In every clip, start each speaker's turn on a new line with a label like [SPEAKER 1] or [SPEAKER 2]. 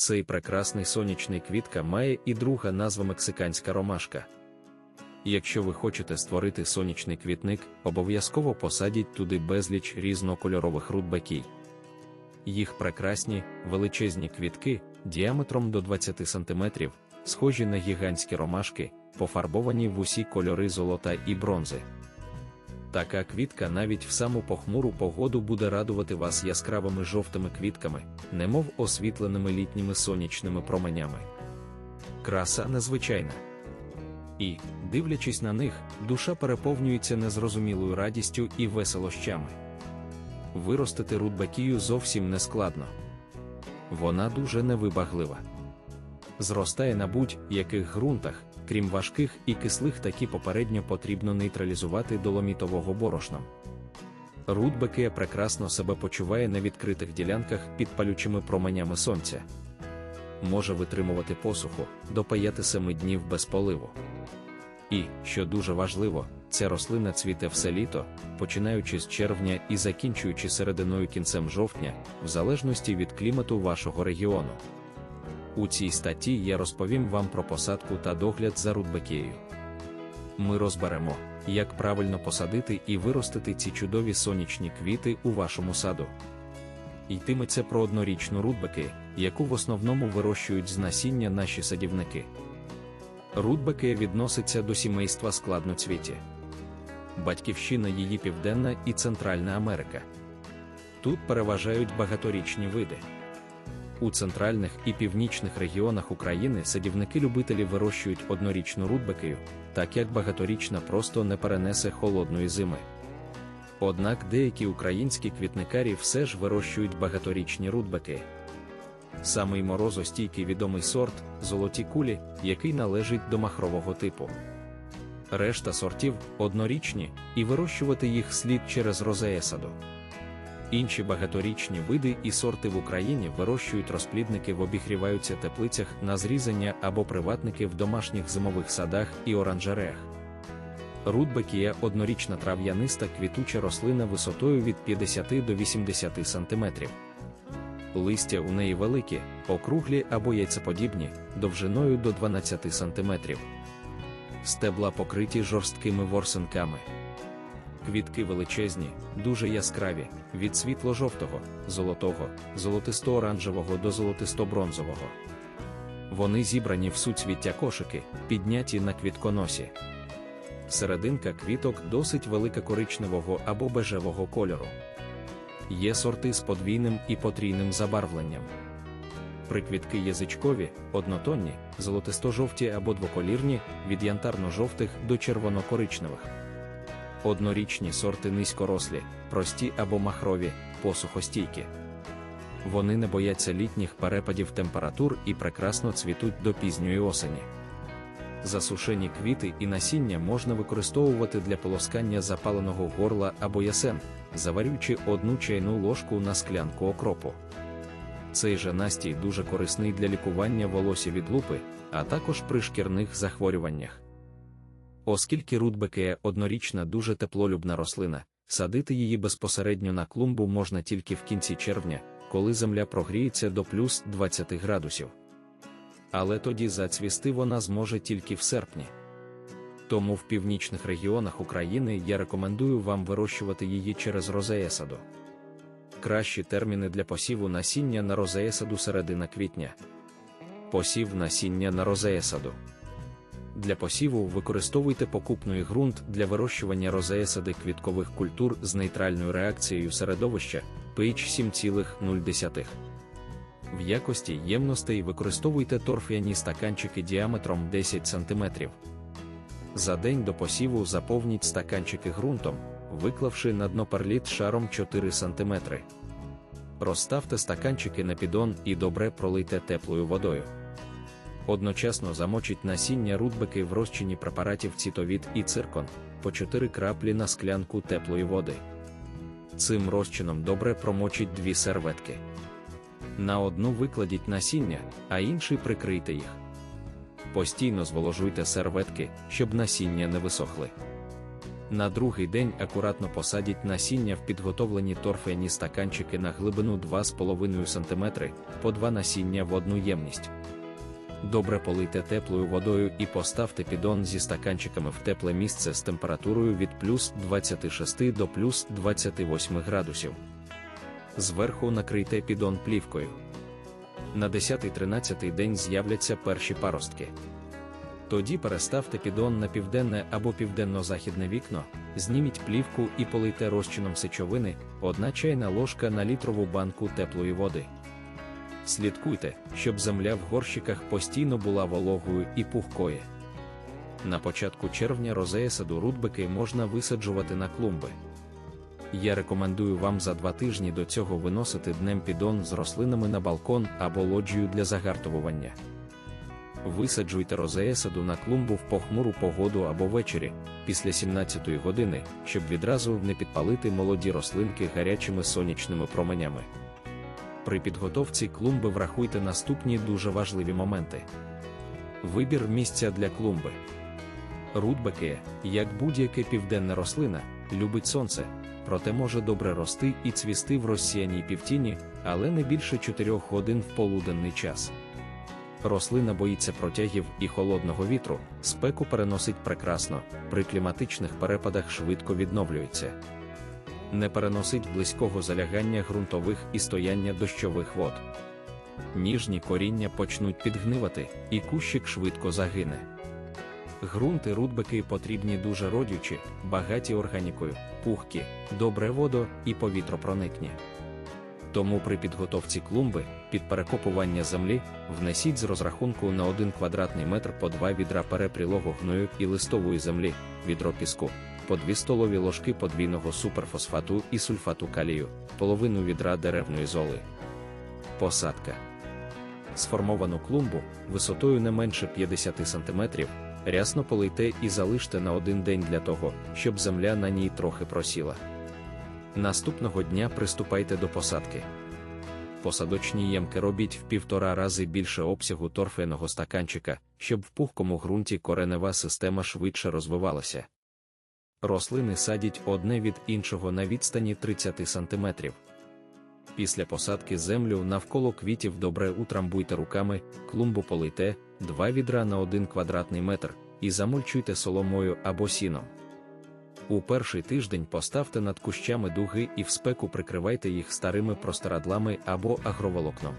[SPEAKER 1] Цей прекрасний сонячний квітка має і друга назва мексиканська ромашка. Якщо ви хочете створити сонячний квітник, обов'язково посадіть туди безліч різнокольорових рудбекій. Їх прекрасні, величезні квітки діаметром до 20 см, схожі на гігантські ромашки, пофарбовані в усі кольори золота і бронзи. Така квітка навіть в саму похмуру погоду буде радувати вас яскравими жовтими квітками, немов освітленими літніми сонячними променями. Краса незвичайна. І, дивлячись на них, душа переповнюється незрозумілою радістю і веселощами. Виростити рудбекію зовсім не складно. Вона дуже невибаглива. Зростає на будь-яких ґрунтах, крім важких і кислих, такі попередньо потрібно нейтралізувати доломітового борошном. Рудбекія прекрасно себе почуває на відкритих ділянках під палючими променями сонця. Може витримувати посуху до 5-7 днів без поливу. І, що дуже важливо, ця рослина цвіте все літо, починаючи з червня і закінчуючи серединою кінцем жовтня, в залежності від клімату вашого регіону. У цій статті я розповім вам про посадку та догляд за рудбекією. Ми розберемо, як правильно посадити і виростити ці чудові сонячні квіти у вашому саду. Йтиметься про однорічну рудбеки, яку в основному вирощують з насіння наші садівники. Рудбекія відноситься до сімейства складноцвіті. Батьківщина її Південна і Центральна Америка. Тут переважають багаторічні види. У центральних і північних регіонах України садівники-любителі вирощують однорічну рудбекію, так як багаторічна просто не перенесе холодної зими. Однак деякі українські квітникарі все ж вирощують багаторічні рудбеки. Самий морозостійкий відомий сорт золоті кулі, який належить до махрового типу. Решта сортів однорічні, і вирощувати їх слід через розеесаду. Інші багаторічні види і сорти в Україні вирощують розплідники в обігріваються теплицях на зрізання або приватники в домашніх зимових садах і оранжереях. Рудбекія однорічна трав'яниста квітуча рослина висотою від 50 до 80 см. Листя у неї великі, округлі або яйцеподібні, довжиною до 12 см. Стебла покриті жорсткими ворсинками. Квітки величезні, дуже яскраві, від світло-жовтого, золотого, золотисто-оранжевого до золотисто-бронзового. Вони зібрані в суцвіття кошики, підняті на квітконосі. Серединка квіток досить велика коричневого або бежевого кольору. Є сорти з подвійним і потрійним забарвленням. Приквітки язичкові, однотонні, золотисто-жовті або двоколірні, від янтарно-жовтих до червоно-коричневих. Однорічні сорти низькорослі, прості або махрові, посухостійкі. Вони не бояться літніх перепадів температур і прекрасно цвітуть до пізньої осені. Засушені квіти і насіння можна використовувати для полоскання запаленого горла або ясен, заварюючи одну чайну ложку на склянку окропу. Цей же настій дуже корисний для лікування волосся від лупи, а також при шкірних захворюваннях. Оскільки рудбекея однорічна дуже теплолюбна рослина, садити її безпосередньо на клумбу можна тільки в кінці червня, коли земля прогріється до плюс 20 градусів. Але тоді зацвісти вона зможе тільки в серпні. Тому в північних регіонах України я рекомендую вам вирощувати її через розеесаду. Кращі терміни для посіву насіння на розеесаду середина квітня. Посів насіння на розеесаду. Для посіву використовуйте покупний ґрунт для вирощування розеесади квіткових культур з нейтральною реакцією середовища pH 7,0. В якості ємностей використовуйте торф'яні стаканчики діаметром 10 см. За день до посіву заповніть стаканчики ґрунтом, виклавши на дно перліт шаром 4 см. Розставте стаканчики на піддон і добре пролийте теплою водою. Одночасно замочіть насіння рудбеки в розчині препаратів цитовід і циркон по 4 краплі на склянку теплої води. Цим розчином добре промочіть дві серветки. На одну викладіть насіння, а інший прикрийте їх. Постійно зволожуйте серветки, щоб насіння не висохли. На другий день акуратно посадіть насіння в підготовлені торфяні стаканчики на глибину 2,5 см по 2 насіння в одну ємність. Добре полийте теплою водою і поставте піддон зі стаканчиками в тепле місце з температурою від плюс 26 до плюс 28 градусів. Зверху накрийте піддон плівкою. На 10-13 день з'являться перші паростки. Тоді переставте піддон на південне або південно-західне вікно, зніміть плівку і полийте розчином сечовини, одна чайна ложка на літрову банку теплої води. Слідкуйте, щоб земля в горщиках постійно була вологою і пухкою. На початку червня розея саду рудбики можна висаджувати на клумби. Я рекомендую вам за два тижні до цього виносити днем підон з рослинами на балкон або лоджію для загартовування. Висаджуйте розея саду на клумбу в похмуру погоду або ввечері, після 17 години, щоб відразу не підпалити молоді рослинки гарячими сонячними променями. При підготовці клумби врахуйте наступні дуже важливі моменти. Вибір місця для клумби. Рудбекея, як будь-яка південна рослина, любить сонце, проте може добре рости і цвісти в розсіяній півтіні, але не більше 4 годин в полуденний час. Рослина боїться протягів і холодного вітру, спеку переносить прекрасно, при кліматичних перепадах швидко відновлюється. Не переносить близького залягання ґрунтових і стояння дощових вод. Ніжні коріння почнуть підгнивати, і кущик швидко загине. Грунти рудбики потрібні дуже родючі, багаті органікою, пухкі, добре водо і повітропроникні. Тому при підготовці клумби, під перекопування землі, внесіть з розрахунку на 1 квадратний метр по 2 відра перепрілого гною і листової землі, відро піску, по 2 столові ложки подвійного суперфосфату і сульфату калію, половину відра деревної золи. Посадка. Сформовану клумбу висотою не менше 50 см, рясно полийте і залиште на один день для того, щоб земля на ній трохи просіла. Наступного дня приступайте до посадки. Посадочні ємки робіть в півтора рази більше обсягу торфяного стаканчика, щоб в пухкому ґрунті коренева система швидше розвивалася. Рослини садять одне від іншого на відстані 30 см. Після посадки землю навколо квітів добре утрамбуйте руками, клумбу полийте, 2 відра на 1 квадратний метр, і замульчуйте соломою або сіном. У перший тиждень поставте над кущами дуги і в спеку прикривайте їх старими простирадлами або агроволокном.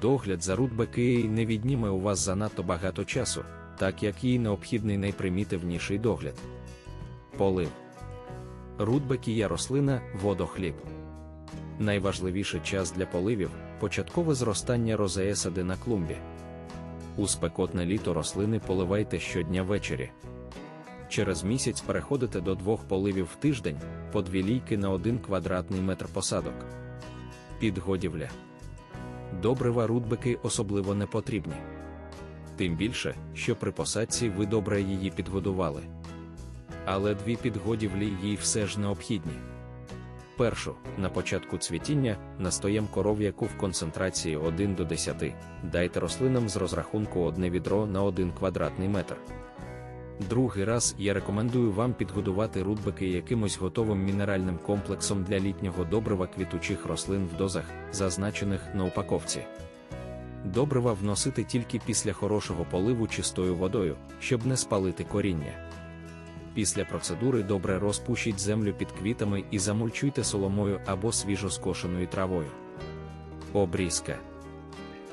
[SPEAKER 1] Догляд за рудбекиєю не відніме у вас занадто багато часу, так як їй необхідний найпримітивніший догляд. Полив. Рудбекія рослина водохліб. Найважливіший час для поливів початкове зростання розеесади на клумбі. У спекотне літо рослини поливайте щодня ввечері. Через місяць переходите до двох поливів в тиждень по дві лійки на один квадратний метр посадок. Підгодівля. Добрива рудбики особливо не потрібні. Тим більше, що при посадці ви добре її підгодували. Але дві підгодівлі їй все ж необхідні. Першу, на початку цвітіння, настоєм коров'яку в концентрації 1 до 10, дайте рослинам з розрахунку одне відро на 1 квадратний метр. Другий раз я рекомендую вам підгодувати рудбики якимось готовим мінеральним комплексом для літнього добрива квітучих рослин в дозах, зазначених на упаковці. Добрива вносити тільки після хорошого поливу чистою водою, щоб не спалити коріння. Після процедури добре розпушіть землю під квітами і замульчуйте соломою або свіжоскошеною травою. Обрізка.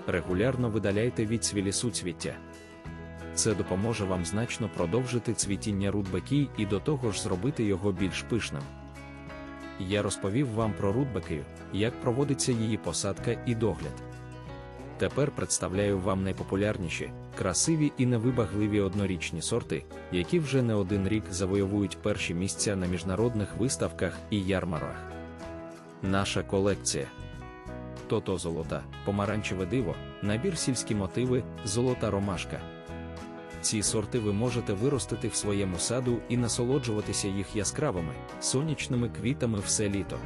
[SPEAKER 1] Регулярно видаляйте від цвілі суцвіття. Це допоможе вам значно продовжити цвітіння рудбекій і до того ж зробити його більш пишним. Я розповів вам про рудбекію, як проводиться її посадка і догляд. Тепер представляю вам найпопулярніші, красиві і невибагливі однорічні сорти, які вже не один рік завойовують перші місця на міжнародних виставках і ярмарах. Наша колекція Тото золота, помаранчеве диво, набір сільські мотиви, золота ромашка. Ці сорти ви можете виростити в своєму саду і насолоджуватися їх яскравими, сонячними квітами все літо.